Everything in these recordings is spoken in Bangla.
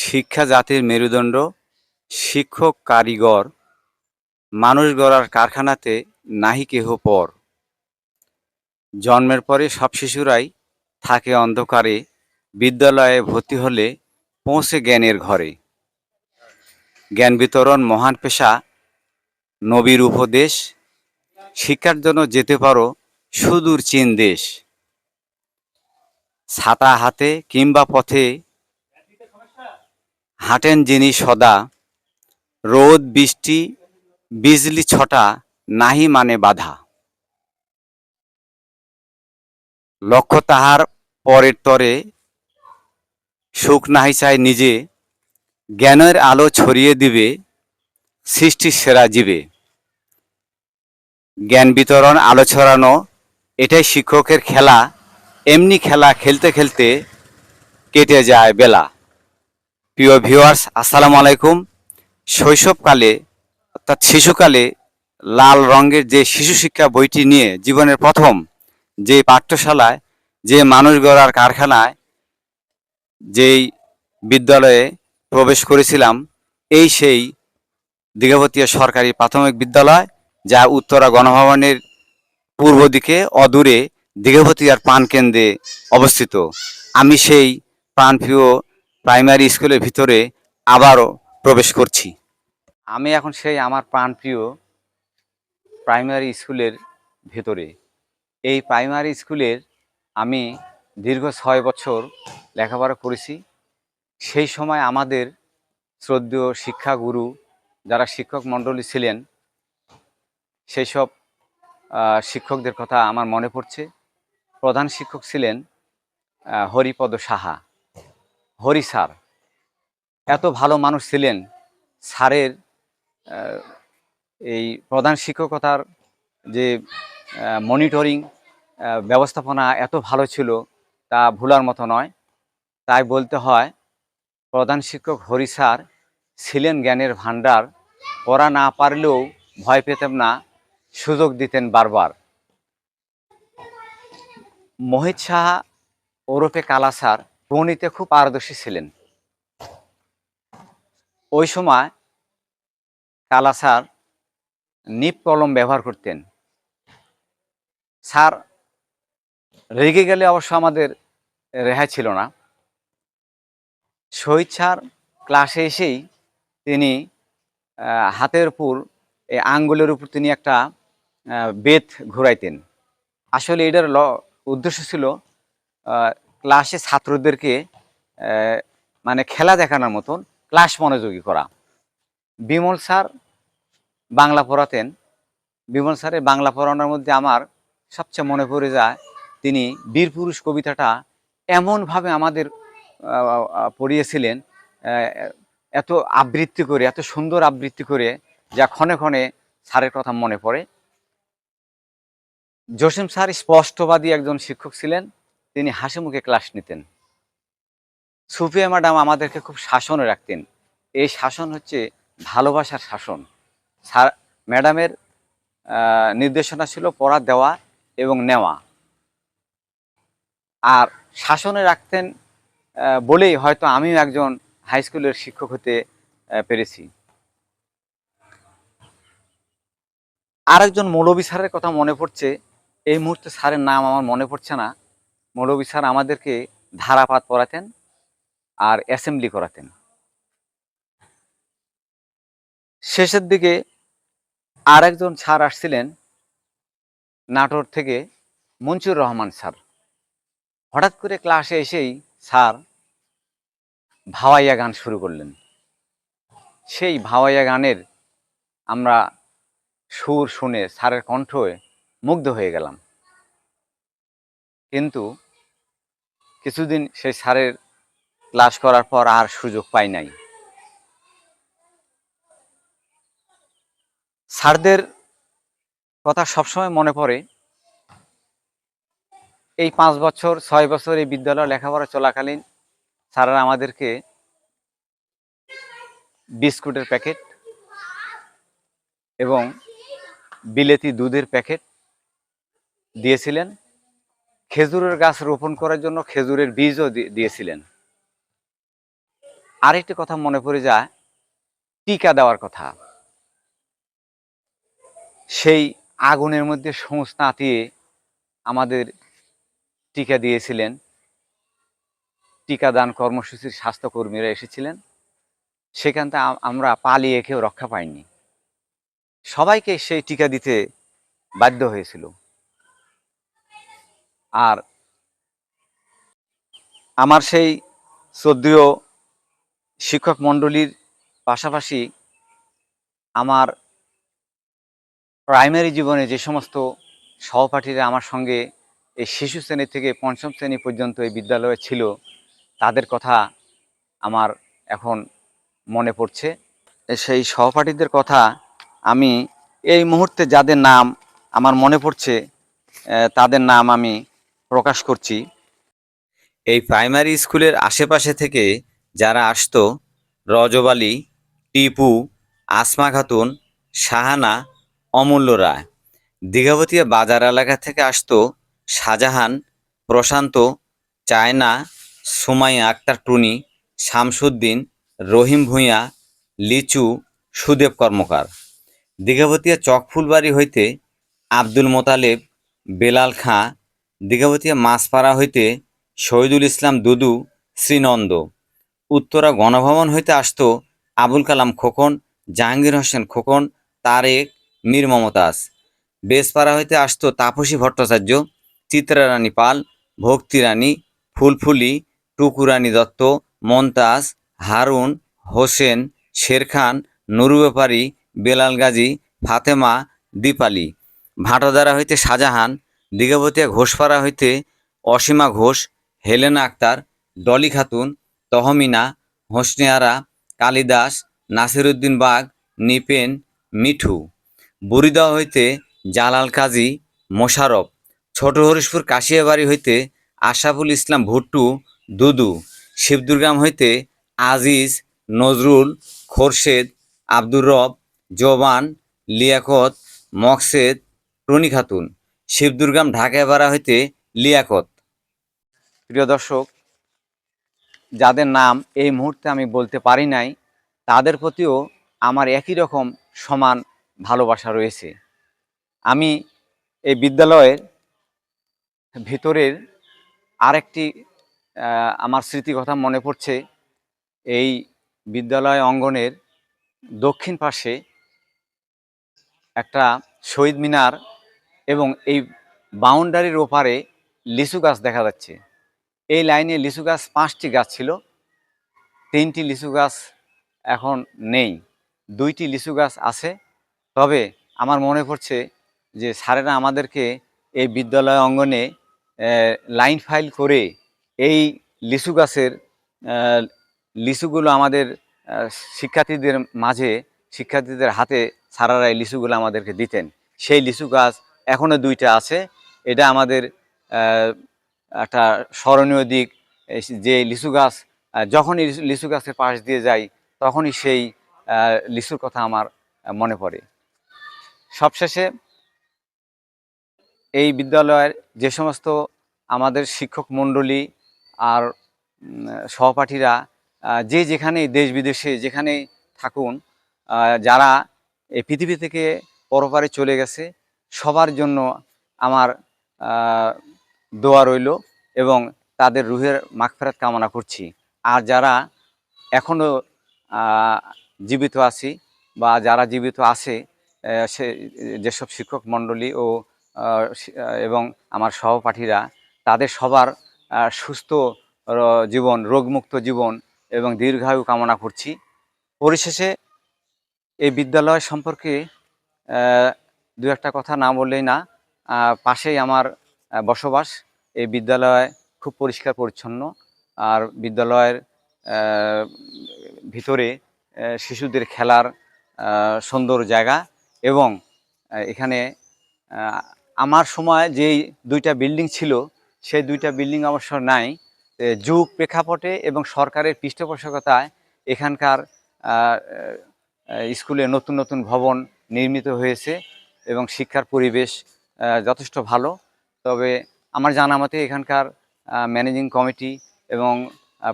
শিক্ষা জাতির মেরুদণ্ড, শিক্ষক কারিগর, মানুষ গড়ার কারখানাতে নাহি কেহ পর। জন্মের পরে সব শিশুরাই থাকে অন্ধকারে, বিদ্যালয়ে ভর্তি হলে পৌঁছে জ্ঞানের ঘরে। জ্ঞান বিতরণ মহান পেশা, নবীর উপদেশ, শিক্ষার জন্য যেতে পারো সুদূর চীন দেশ। ছাতা হাতে কিংবা পথে হাঁটেন যিনি সদা, রোদ, বৃষ্টি, বিজলি ছটা নাহি মানে বাধা। লক্ষ্য তাহার পরের তরে সুখ নাহি চায় নিজে, জ্ঞানের আলো ছড়িয়ে দিবে সৃষ্টির সেরা জীবে। জ্ঞান বিতরণ, আলো ছড়ানো, এটাই শিক্ষকের খেলা। এমনি খেলা খেলতে খেলতে কেটে যায় বেলা। প্রিয় ভিউয়ার্স, আসসালামু আলাইকুম। শৈশবকালে, অর্থাৎ শিশুকালে লাল রঙের যে শিশু শিক্ষা বইটি নিয়ে জীবনের প্রথম যে পাঠ্যশালায়, যে মানুষ গড়ার কারখানায়, যেই বিদ্যালয়ে প্রবেশ করেছিলাম, এই সেই দীঘাবতীয় সরকারি প্রাথমিক বিদ্যালয়, যা উত্তরা গণভবনের পূর্ব দিকে অদূরে দীঘাবতিয়ার পান কেন্দ্রে অবস্থিত। আমি সেই প্রাণপ্রিয় প্রাইমারি স্কুলের ভিতরে আবারও প্রবেশ করছি। আমি এখন সেই আমার প্রাণপ্রিয় প্রাইমারি স্কুলের ভেতরে। এই প্রাইমারি স্কুলের আমি দীর্ঘ ছয় বছর লেখাপড়া করেছি। সেই সময় আমাদের শ্রদ্ধেয় শিক্ষাগুরু যারা শিক্ষক মণ্ডলী ছিলেন, সেই সব শিক্ষকদের কথা আমার মনে পড়ছে। প্রধান শিক্ষক ছিলেন হরিপদ সাহা। হরি স্যার, এত ভালো মানুষ ছিলেন। স্যারের এই প্রধান শিক্ষকতার যে মনিটরিং ব্যবস্থাপনা এত ভালো ছিল, তা ভুলার মতো নয়। তাই বলতে হয়, প্রধান শিক্ষক হরি স্যার ছিলেন জ্ঞানের ভাণ্ডার, পড়া না পারলেও ভয় পেতেন না, সুযোগ দিতেন বারবার। মোহিত সাহা ওরফে কালা স্যার গণিতে খুব পারদর্শী ছিলেন। ওই সময় কালা স্যার নিপ কলম ব্যবহার করতেন। স্যার, রেগে গেলে অবশ্য আমাদের রেহাই ছিল না। শহীদ স্যার ক্লাসে এসেই তিনি হাতের উপর এই আঙ্গুলের উপর তিনি একটা বেত ঘুরাইতেন। আসলে এটার ল, উদ্দেশ্য ছিল ক্লাসে ছাত্রদেরকে মানে খেলা দেখানোর মতন ক্লাস মনোযোগী করা। বিমল স্যার বাংলা পড়াতেন। বিমল স্যারের বাংলা পড়ানোর মধ্যে আমার সবচেয়ে মনে পড়ে যায়, তিনি বীরপুরুষ কবিতাটা এমনভাবে আমাদের পড়িয়েছিলেন এত আবৃত্তি করে, এত সুন্দর আবৃত্তি করে, যা ক্ষণে ক্ষণে স্যারের কথা মনে পড়ে। জসিম স্যার স্পষ্টবাদী একজন শিক্ষক ছিলেন। তিনি হাসি মুখে ক্লাস নিতেন। সুফিয়া ম্যাডাম আমাদেরকে খুব শাসনে রাখতেন। এই শাসন হচ্ছে ভালোবাসার শাসন। স্যার ম্যাডামের নির্দেশনা ছিল পড়া, দেওয়া এবং নেওয়া। আর শাসনে রাখতেন বলেই হয়তো আমিও একজন হাই স্কুলের শিক্ষক হতে পেরেছি। আরেকজন মৌলবী স্যারের কথা মনে পড়ছে। এই মুহূর্তে স্যারের নাম আমার মনে পড়ছে না। মৌলবী স্যার আমাদেরকে ধারাপাত পড়াতেন আর অ্যাসেম্বলি করাতেন। শেষের দিকে আর একজন স্যার আসছিলেন নাটোর থেকে মঞ্জুর রহমান স্যার। হঠাৎ করে ক্লাসে এসেই স্যার ভাওয়াইয়া গান শুরু করলেন। সেই ভাওয়াইয়া গানের আমরা সুর শুনে স্যারের কণ্ঠে মুগ্ধ হয়ে গেলাম। কিন্তু কিছুদিন সেই সারের ক্লাস করার পর আর সুযোগ পাই নাই। স্যারদের কথা সবসময় মনে পড়ে, এই পাঁচ বছর, ছয় বছর এই বিদ্যালয় লেখাপড়া চলাকালীন স্যারেরা আমাদেরকে বিস্কুটের প্যাকেট এবং বিলেতি দুধের প্যাকেট দিয়েছিলেন। খেজুরের গাছ রোপণ করার জন্য খেজুরের বীজও দিয়েছিলেন। আরেকটি কথা মনে পড়ে যায়, টিকা দেওয়ার কথা। সেই আগুনের মধ্যে সমস্ত আতিয়ে আমাদের টিকা দিয়েছিলেন। টিকাদান কর্মসূচির স্বাস্থ্যকর্মীরা এসেছিলেন। সেখান থেকে আমরা পালিয়ে কেউ রক্ষা পাইনি। সবাইকে সেই টিকা দিতে বাধ্য হয়েছিল। আর আমার সেই শ্রদ্ধীয় শিক্ষক মণ্ডলীর পাশাপাশি আমার প্রাইমারি জীবনে যে সমস্ত সহপাঠীরা আমার সঙ্গে এই শিশু শ্রেণি থেকে পঞ্চম শ্রেণি পর্যন্ত এই বিদ্যালয়ে ছিল, তাদের কথা আমার এখন মনে পড়ছে। সেই সহপাঠীদের কথা আমি এই মুহূর্তে যাদের নাম আমার মনে পড়ছে তাদের নাম আমি প্রকাশ করছি, এই প্রাইমারি স্কুলের আশেপাশে থেকে যারা আসত, রজব আলী, টিপু, আসমা খাতুন, শাহানা, অমূল্য রায়। দীঘাবতিয়া বাজার এলাকা থেকে আসতো শাহজাহান, প্রশান্ত, চায়না, সুমাইয়া আক্তার টুনি, শামসুদ্দিন, রহিম ভূঁইয়া, লিচু, সুদেব কর্মকার। দীঘাবতিয়া চকফুলবাড়ি হইতে আব্দুল মোতালেব, বেলাল খাঁ দীঘাবতিয়া মাছপাড়া হইতে শহীদুল ইসলাম দুদু শ্রীনন্দ। উত্তরা গণভবন হইতে আসত আবুল কালাম খোকন, জাহাঙ্গীর হোসেন খোকন, তারেক, মীর মমতাজ। বেসপাড়া হইতে আসত তাপসী ভট্টাচার্য, চিত্রারানী পাল, ভক্তি রানী, ফুলফুলি, টুকুরানী দত্ত মন্তাজ হারুন, হোসেন, শেরখান, নুরু ব্যাপারী, বেলাল গাজী, ফাতেমা, দীপালি। ভাটাদারা হইতে শাহজাহান দীঘাবতিয়া ঘোষপাড়া হইতে অসীমা ঘোষ, হেলেনা আক্তার, ডলি খাতুন, তহমিনা হোসনে আরা কালিদাস, নাসিরুদ্দিন বাগ, নিপেন, মিঠু। বুড়িদহ হইতে জালাল কাজী, মোশারফ। ছোট হরিশপুর কাশিয়াবাড়ি হইতে আশাফুল ইসলাম ভুট্টু, দুদু। শিবদুর্গাম হইতে আজিজ, নজরুল, খোরশেদ, আব্দুর রব, জোবান, লিয়াকত, মকসেদ, টনি খাতুন। শিবদুর্গাম ঢাকাপাড়া হইতে লিয়াকত। প্রিয় দর্শক, যাদের নাম এই মুহূর্তে আমি বলতে পারি নাই, তাদের প্রতিও আমার একই রকম সমান ভালোবাসা রয়েছে। আমি এই বিদ্যালয়ের ভিতরের আরেকটি আমার স্মৃতি কথা মনে পড়ছে। এই বিদ্যালয় অঙ্গনের দক্ষিণ পাশে একটা শহীদ মিনার এবং এই বাউন্ডারির ওপারে লিচু গাছ দেখা যাচ্ছে। এই লাইনে লিচু গাছ পাঁচটি গাছ ছিল। তিনটি লিচু গাছ এখন নেই। দুইটি লিচু গাছ আছে। তবে আমার মনে পড়ছে যে স্যারেরা আমাদেরকে এই বিদ্যালয় অঙ্গনে লাইন ফাইল করে এই লিচু গাছের লিচুগুলো আমাদের শিক্ষার্থীদের মাঝে, শিক্ষার্থীদের হাতে সারারা এই লিচুগুলো আমাদেরকে দিতেন। সেই লিচু গাছ এখনও দুইটা আছে। এটা আমাদের একটা স্মরণীয় দিক যে লিচু গাছ যখনই লিচু- গাছের পাশ দিয়ে যাই, তখনই সেই লিচুর কথা আমার মনে পড়ে। সবশেষে এই বিদ্যালয়ের যে সমস্ত আমাদের শিক্ষক মণ্ডলী আর সহপাঠীরা যে যেখানে দেশ বিদেশে যেখানে থাকুন যারা এই পৃথিবী থেকে পরপারে চলে গেছে সবার জন্য আমার দোয়া রইল এবং তাদের রুহের মাগফেরাত কামনা করছি। আর যারা এখনও জীবিত আছি বা যারা জীবিত আছে সে, যেসব শিক্ষক মণ্ডলী ও এবং আমার সহপাঠীরা, তাদের সবার সুস্থ জীবন, রোগমুক্ত জীবন এবং দীর্ঘায়ু কামনা করছি। পরিশেষে এই বিদ্যালয় সম্পর্কে দু একটা কথা না বললেই না পাশেই আমার বসবাস। এই বিদ্যালয় খুব পরিষ্কার পরিচ্ছন্ন। আর বিদ্যালয়ের ভিতরে শিশুদের খেলার সুন্দর জায়গা এবং এখানে আমার সময় যেই দুইটা বিল্ডিং ছিল, সেই দুইটা বিল্ডিং অবশ্য নাই। যুগ প্রেক্ষাপটে এবং সরকারের পৃষ্ঠপোষকতায় এখানকার স্কুলে নতুন নতুন ভবন নির্মিত হয়েছে। এবং শিক্ষার পরিবেশ যথেষ্ট ভালো। তবে আমার জানা মতে এখানকার ম্যানেজিং কমিটি এবং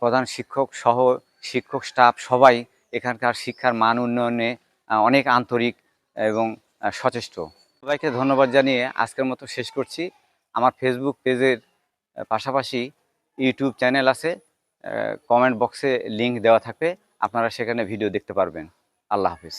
প্রধান শিক্ষক সহ, শিক্ষক স্টাফ সবাই এখানকার শিক্ষার মান উন্নয়নে অনেক আন্তরিক এবং সচেষ্ট। সবাইকে ধন্যবাদ জানিয়ে আজকের মতো শেষ করছি। আমার ফেসবুক পেজের পাশাপাশি ইউটিউব চ্যানেল আছে কমেন্ট বক্সে লিংক দেওয়া থাকবে। আপনারা সেখানে ভিডিও দেখতে পারবেন। আল্লাহ হাফিজ।